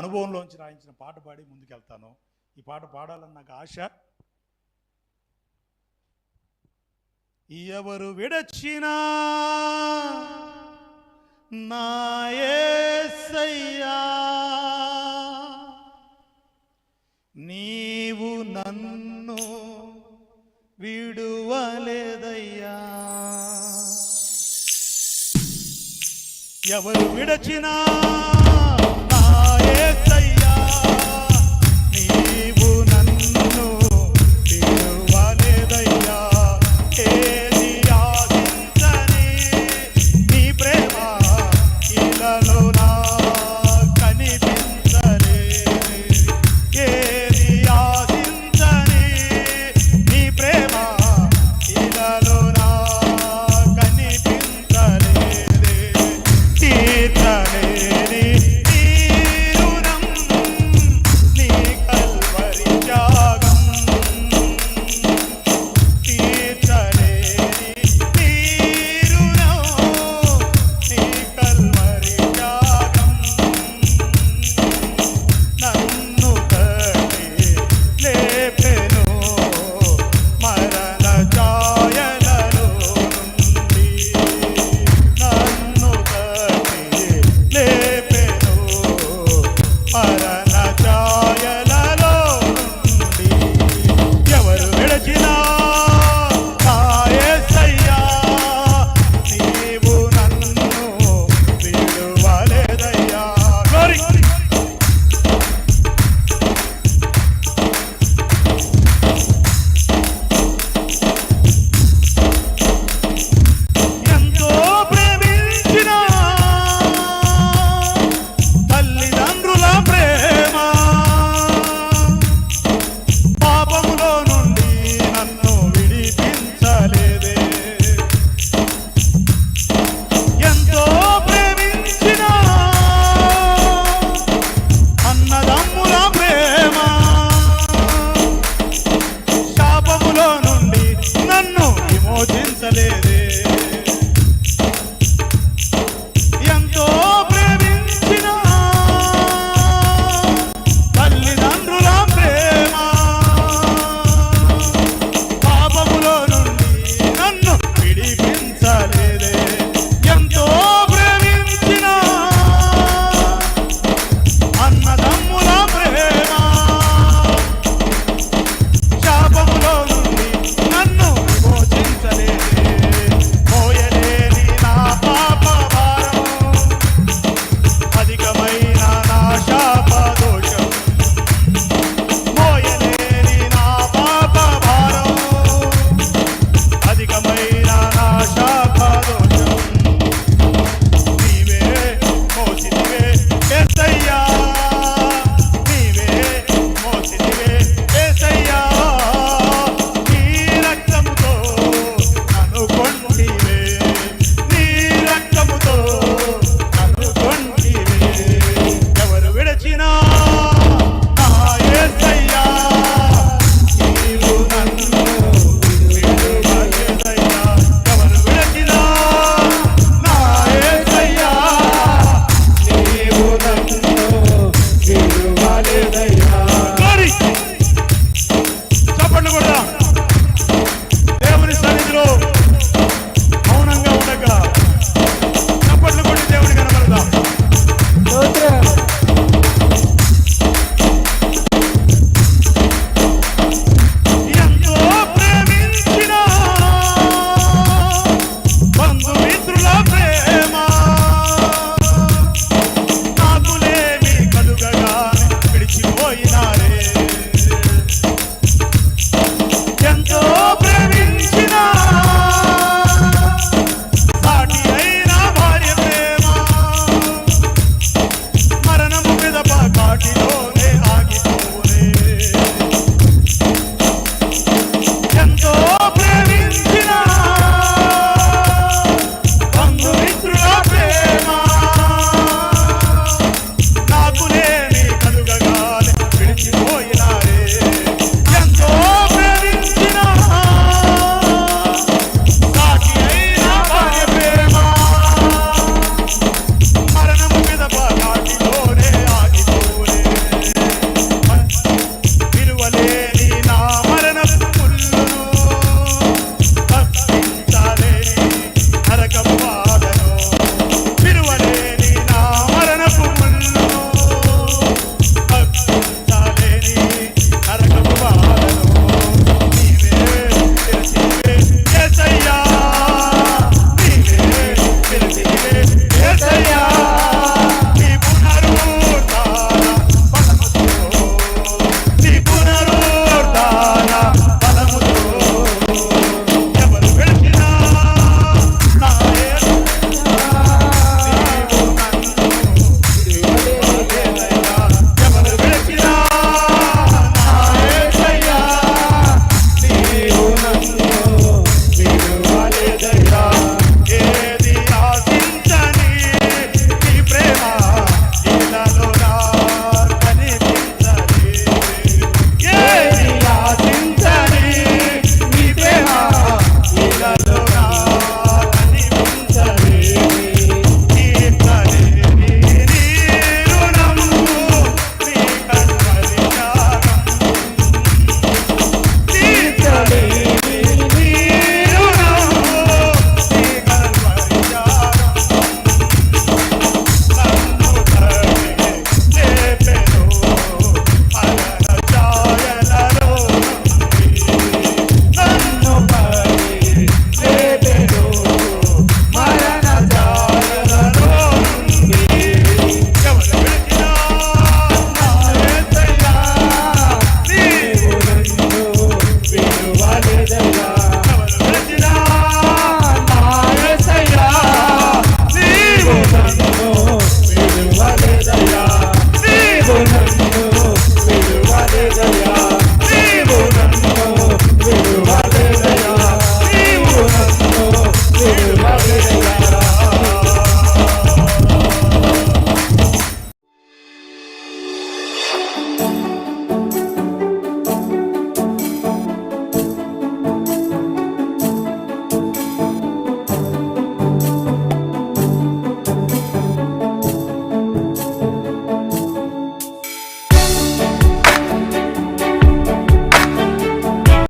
అనుభవంలోంచి రాయించిన పాట పాడి ముందుకెళ్తాను. ఈ పాట పాడాలని నాకు ఆశ. ఎవరు విడచినా నాయసయ్యా నీవు నన్ను విడువలేదయ్యా. ఎవరు విడచినా